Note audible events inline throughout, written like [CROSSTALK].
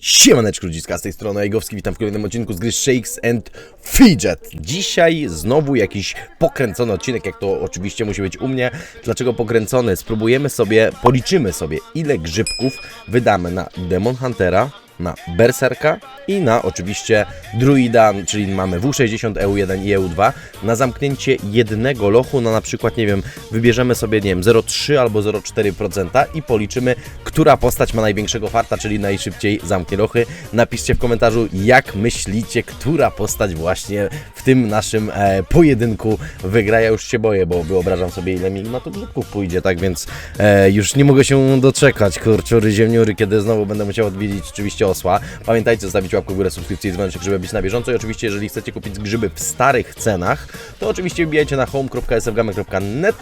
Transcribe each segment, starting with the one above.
Siemaneczko ludziska, z tej strony Ejgowski, witam w kolejnym odcinku z gry Shakes and Fidget. Dzisiaj znowu jakiś pokręcony odcinek, jak to oczywiście musi być u mnie. Dlaczego pokręcony? Spróbujemy sobie, policzymy sobie ile grzybków wydamy na Demon Huntera, na Berserka i na oczywiście Druida, czyli mamy W60, EU1 i EU2 na zamknięcie jednego lochu, na na przykład, nie wiem, wybierzemy sobie, nie wiem, 0,3 albo 0,4% i policzymy, która postać ma największego farta, czyli najszybciej zamknie lochy. Napiszcie w komentarzu, jak myślicie, która postać właśnie w tym naszym e, pojedynku wygra. Ja już się boję, bo wyobrażam sobie, ile mi na to grzybków pójdzie, tak więc e, już nie mogę się doczekać, kurczury, ziemniury, kiedy znowu będę musiał odwiedzić oczywiście osła. Pamiętajcie, zostawić łapkę w górę, subskrypcję i dzwoneczek, żeby być na bieżąco i oczywiście, jeżeli chcecie kupić grzyby w starych cenach, to oczywiście wbijajcie na home.sfgamy.net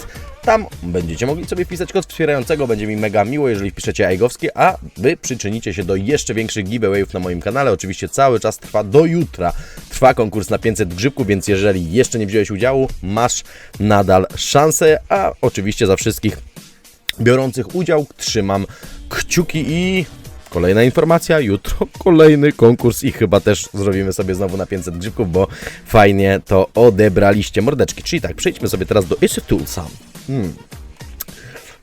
tam będziecie mogli sobie wpisać kod wspierającego, będzie mi mega miło, jeżeli wpiszecie Aigowski, a Wy przyczynicie się do jeszcze większych giveawayów na moim kanale. Oczywiście cały czas trwa do jutra. Trwa konkurs na 500 więc jeżeli jeszcze nie wziąłeś udziału, masz nadal szansę, a oczywiście za wszystkich biorących udział trzymam kciuki i kolejna informacja, jutro kolejny konkurs i chyba też zrobimy sobie znowu na 500 grzybków, bo fajnie to odebraliście mordeczki. Czyli tak, przejdźmy sobie teraz do Issue Toolsa. Hmm.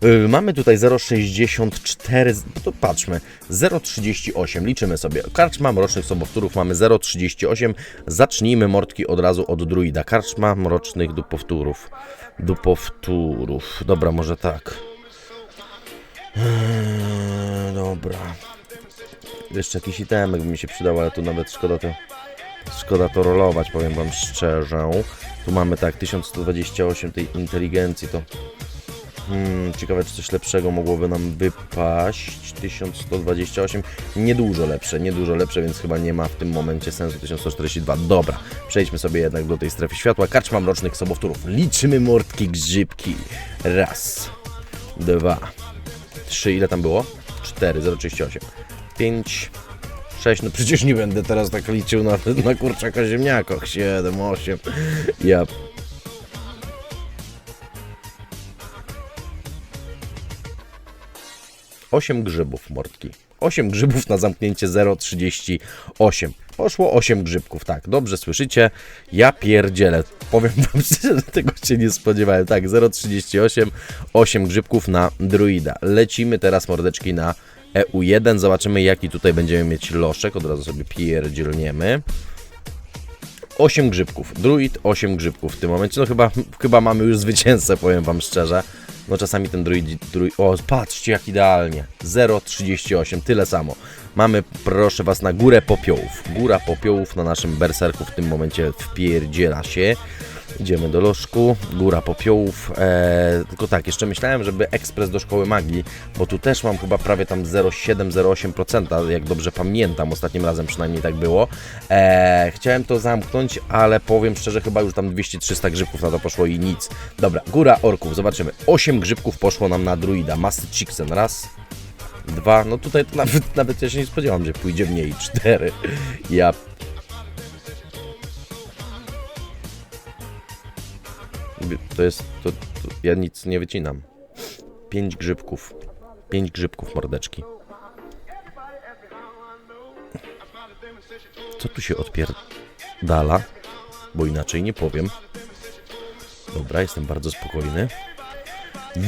Y, Mamy tutaj 0,64, no to patrzmy, 0,38, liczymy sobie. Karczma mrocznych sobowtórów mamy 0,38. Zacznijmy mordki od razu od druida. Karczma mrocznych dupowtórów. Dupowtórów. Dobra, może tak. Eee, dobra. Jeszcze jakiś itemek by mi się przydał, ale tu nawet szkoda to, szkoda to rolować, powiem Wam szczerze. Tu mamy tak, 1128 tej inteligencji, to Hmm, ciekawe, czy coś lepszego mogłoby nam wypaść. 1128, niedużo lepsze, niedużo lepsze, więc chyba nie ma w tym momencie sensu 1142. Dobra, przejdźmy sobie jednak do tej strefy światła. Karczma mrocznych sobowtórów. Liczymy mordki grzybki. Raz, dwa, trzy, ile tam było? 4, 038, 5, 6, no przecież nie będę teraz tak liczył na, na kurczaka ziemniakach. 7, 8, ja 8 grzybów mordki. 8 grzybów na zamknięcie 0,38. Poszło 8 grzybków, tak, dobrze słyszycie? Ja pierdzielę. Powiem wam [LAUGHS] szczerze, że tego się nie spodziewałem. Tak, 0,38, 8 grzybków na druida. Lecimy teraz mordeczki na EU1. Zobaczymy jaki tutaj będziemy mieć loszek. Od razu sobie pierdzielniemy. 8 grzybków. Druid 8 grzybków w tym momencie. No chyba, chyba mamy już zwycięzcę, powiem wam szczerze. No czasami ten druid, druid... O, patrzcie jak idealnie. 0,38, tyle samo. Mamy, proszę was, na górę popiołów. Góra popiołów na naszym berserku w tym momencie wpierdziela się. Idziemy do lożku, góra popiołów. Eee, tylko tak, jeszcze myślałem, żeby ekspres do szkoły magii, bo tu też mam chyba prawie tam 0,7-0,8%, jak dobrze pamiętam, ostatnim razem przynajmniej tak było. Eee, chciałem to zamknąć, ale powiem szczerze, chyba już tam 200-300 grzybków na to poszło i nic. Dobra, góra orków, zobaczymy. 8 grzybków poszło nam na druida. Masty Chicksen, raz, dwa, no tutaj to nawet, nawet ja się nie spodziewam, że pójdzie mniej, cztery. Ja To jest. To, to, ja nic nie wycinam. Pięć grzybków. Pięć grzybków mordeczki. Co tu się odpierdala? Bo inaczej nie powiem. Dobra, jestem bardzo spokojny.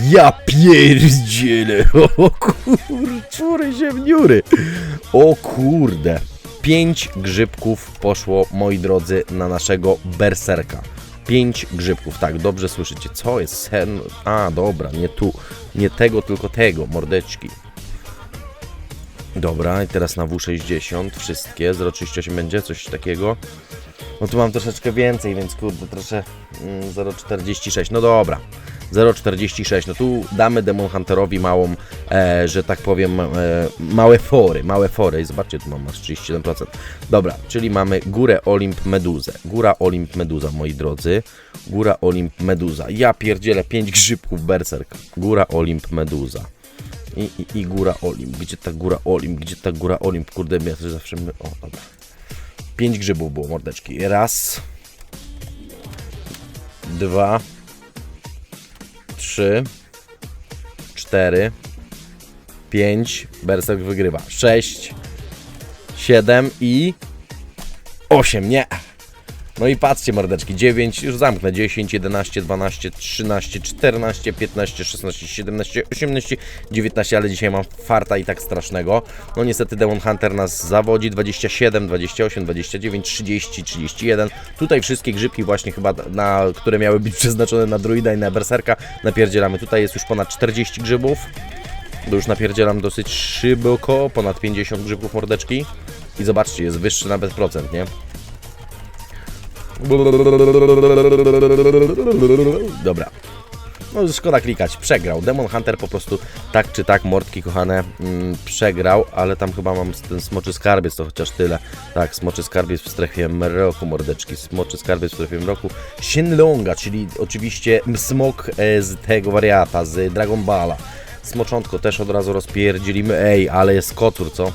Ja pierdzielę! [LAUGHS] O kurczury ziemniury! O kurde! Pięć grzybków poszło, moi drodzy, na naszego berserka. Pięć grzybków, tak, dobrze słyszycie. Co jest sen? A, dobra, nie tu, nie tego, tylko tego, mordeczki. Dobra, i teraz na W60 wszystkie, 0,38 będzie, coś takiego. No tu mam troszeczkę więcej, więc kurde, troszkę mm, 0,46, no dobra. 0,46, no tu damy Demon Hunterowi małą, e, że tak powiem, e, małe fory, małe fory. I zobaczcie, tu mam masz 37%. Dobra, czyli mamy Górę Olimp Meduzę. Góra Olimp Meduza, moi drodzy. Góra Olimp Meduza. Ja pierdzielę 5 grzybków Berserk. Góra Olimp Meduza. I, i, I góra Olimp. Gdzie ta góra Olimp? Gdzie ta góra Olimp? Kurde, ja też zawsze... My... O, dobra. 5 grzybów było, mordeczki. Raz. Dwa. Trzy. Cztery. Pięć. Berserk wygrywa. Sześć. 7 i 8, nie. No i patrzcie mordeczki, 9, już zamknę, 10, 11, 12, 13, 14, 15, 16, 17, 18, 19, ale dzisiaj mam farta i tak strasznego. No niestety Demon Hunter nas zawodzi, 27, 28, 29, 30, 31. Tutaj wszystkie grzybki właśnie chyba, na, które miały być przeznaczone na druida i na berserka, napierdzielamy. Tutaj jest już ponad 40 grzybów. To już napierdzielam dosyć szybko, ponad 50 grzybków mordeczki. I zobaczcie, jest wyższy nawet procent, nie? Dobra. No szkoda klikać, przegrał. Demon Hunter po prostu tak czy tak, mordki kochane, mm, przegrał, ale tam chyba mam ten smoczy skarbiec, to chociaż tyle. Tak, smoczy skarbiec w strefie mroku, mordeczki. Smoczy skarbiec w strefie mroku. Shenlonga, czyli oczywiście smok e, z tego wariata, z Dragon Balla. Smoczątko też od razu rozpierdzilimy. Ej, ale jest kotur, co?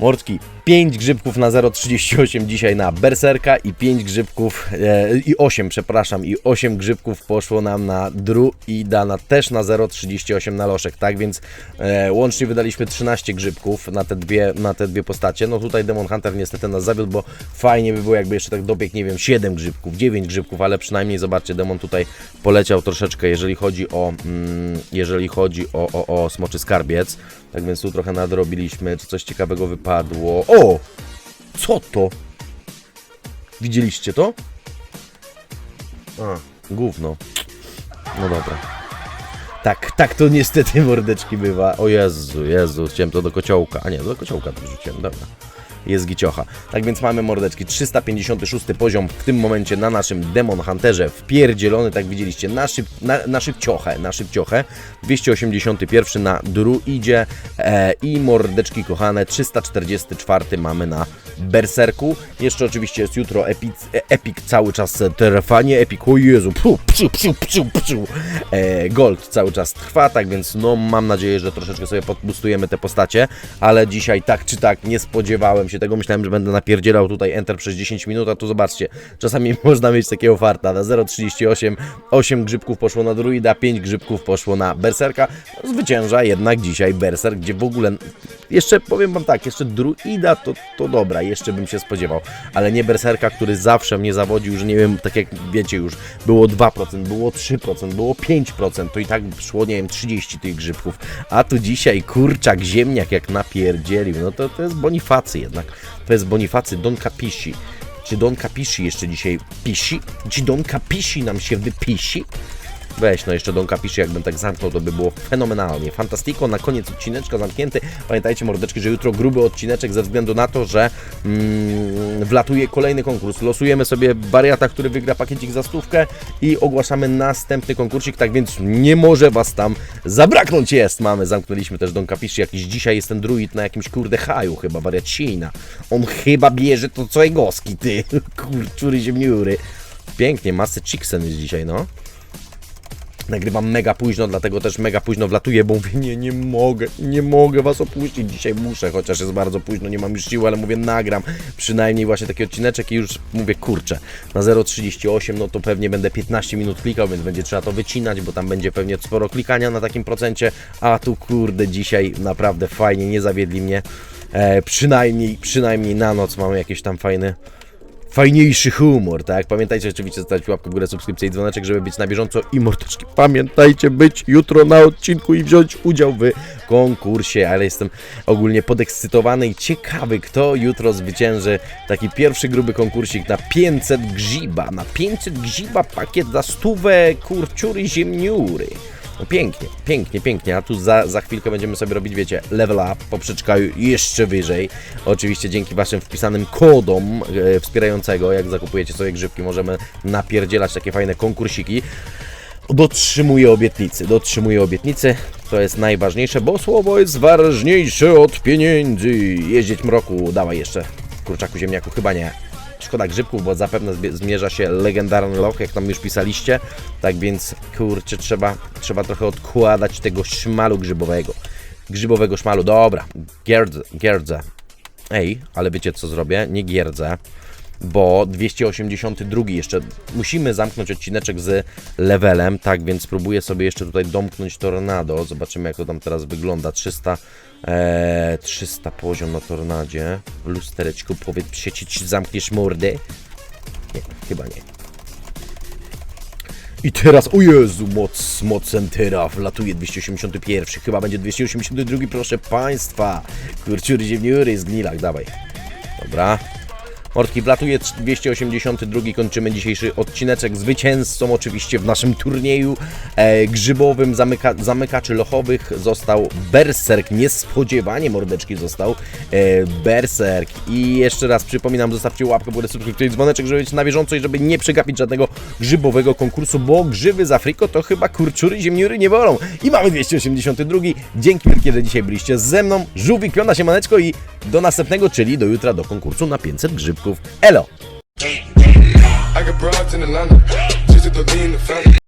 Mordki, 5 grzybków na 0,38 dzisiaj na Berserka i 5 grzybków, e, i 8, przepraszam, i 8 grzybków poszło nam na Druida, na też na 0,38 na loszek, tak więc e, łącznie wydaliśmy 13 grzybków na te, dwie, na te dwie postacie. No tutaj Demon Hunter niestety nas zawiódł, bo fajnie by było jakby jeszcze tak dobiegł, nie wiem, 7 grzybków, 9 grzybków, ale przynajmniej zobaczcie, Demon tutaj poleciał troszeczkę, jeżeli chodzi o, mm, jeżeli chodzi o, o, o smoczy skarbiec. Tak więc tu trochę nadrobiliśmy, czy coś ciekawego wypadło. O! Co to? Widzieliście to? A, gówno. No dobra. Tak, tak to niestety mordeczki bywa. O Jezu, Jezu, chciałem to do kociołka. A nie, do kociołka to wrzuciłem, dobra. Jest giciocha. Tak więc mamy mordeczki 356 poziom w tym momencie na naszym Demon Hunterze wpierdzielony, tak widzieliście, na, szyb, na, na szybciochę, na szybciochę. 281 na druidzie e, i mordeczki kochane 344 mamy na Berserku. Jeszcze oczywiście jest jutro Epic, e, Epic cały czas trwa, nie Epic, o Jezu, psu, psu, psu, psu, psu. E, Gold cały czas trwa, tak więc no mam nadzieję, że troszeczkę sobie podbustujemy te postacie, ale dzisiaj tak czy tak nie spodziewałem się tego, myślałem, że będę napierdzielał tutaj Enter przez 10 minut, a tu zobaczcie, czasami [LAUGHS] można mieć takiego farta, na 0,38 8 grzybków poszło na druida, 5 grzybków poszło na berserka, zwycięża jednak dzisiaj berserk, gdzie w ogóle, jeszcze powiem wam tak, jeszcze druida to, to dobra, jeszcze bym się spodziewał, ale nie berserka, który zawsze mnie zawodził, że nie wiem, tak jak wiecie już, było 2%, było 3%, było 5%, to i tak szło, nie wiem, 30 tych grzybków, a tu dzisiaj kurczak, ziemniak jak napierdzielił, no to, to jest Bonifacy jednak, to jest Bonifacy Don Capisci. Czy Don Capisci jeszcze dzisiaj pisi? Czy Don Capisci nam się wypisi? Weź, no jeszcze Don Capisci, jakbym tak zamknął, to by było fenomenalnie. Fantastico, na koniec odcineczka zamknięty. Pamiętajcie, mordeczki, że jutro gruby odcineczek ze względu na to, że mm, wlatuje kolejny konkurs. Losujemy sobie wariata, który wygra pakiecik za stówkę i ogłaszamy następny konkursik, tak więc nie może Was tam zabraknąć. Jest, mamy, zamknęliśmy też Don Capisci. Jakiś dzisiaj jest ten druid na jakimś kurde haju chyba, wariacina. On chyba bierze to co Egoski, ty, [LAUGHS] kurczury ziemniury. Pięknie, masy Chicksen jest dzisiaj, no. Nagrywam mega późno, dlatego też mega późno wlatuję, bo mówię, nie, nie mogę, nie mogę was opuścić, dzisiaj muszę, chociaż jest bardzo późno, nie mam już siły, ale mówię, nagram przynajmniej właśnie taki odcineczek i już mówię, kurczę, na 0,38, no to pewnie będę 15 minut klikał, więc będzie trzeba to wycinać, bo tam będzie pewnie sporo klikania na takim procencie, a tu kurde, dzisiaj naprawdę fajnie, nie zawiedli mnie, e, przynajmniej, przynajmniej na noc mamy jakieś tam fajne fajniejszy humor, tak? Pamiętajcie oczywiście zostawić łapkę w górę, subskrypcję i dzwoneczek, żeby być na bieżąco i mordeczki. Pamiętajcie być jutro na odcinku i wziąć udział w konkursie, ale jestem ogólnie podekscytowany i ciekawy, kto jutro zwycięży taki pierwszy gruby konkursik na 500 grzyba, na 500 grzyba pakiet za stówę kurczury ziemniury. No pięknie, pięknie, pięknie, a tu za, za chwilkę będziemy sobie robić, wiecie, level up, poprzeczka jeszcze wyżej. Oczywiście dzięki Waszym wpisanym kodom e, wspierającego, jak zakupujecie sobie grzybki, możemy napierdzielać takie fajne konkursiki. Dotrzymuję obietnicy, dotrzymuję obietnicy, to jest najważniejsze, bo słowo jest ważniejsze od pieniędzy. Jeździć mroku, dawaj jeszcze, kurczaku ziemniaku, chyba nie. Szkoda grzybków, bo zapewne zmierza się legendarny loch, jak tam już pisaliście. Tak więc, kurczę, trzeba, trzeba trochę odkładać tego szmalu grzybowego. Grzybowego szmalu, dobra. Gierdzę, gierdzę. Ej, ale wiecie co zrobię? Nie gierdzę, bo 282 jeszcze. Musimy zamknąć odcineczek z levelem, tak więc spróbuję sobie jeszcze tutaj domknąć tornado. Zobaczymy jak to tam teraz wygląda. 300, Eee, 300 poziom na tornadzie. Lustereczku powiedz, przecież ci zamkniesz mordę. Nie, chyba nie. I teraz, o Jezu, moc, moc Entera, wlatuje 281, chyba będzie 282, proszę Państwa. Kurczury, ziemniury, zgnilak, dawaj. Dobra. Mordki wlatuje 282, kończymy dzisiejszy odcineczek. Zwycięzcą oczywiście w naszym turnieju e, grzybowym zamyka, zamykaczy lochowych został Berserk. Niespodziewanie mordeczki został e, Berserk. I jeszcze raz przypominam, zostawcie łapkę, bo subskrypcję dzwoneczek, żeby być na bieżąco i żeby nie przegapić żadnego grzybowego konkursu, bo grzyby z Afryko to chyba kurczury, ziemniury nie bolą. I mamy 282. Dzięki wielkie, że dzisiaj byliście ze mną. Żółwik, piona się maneczko i do następnego, czyli do jutra do konkursu na 500 grzybków. Elo!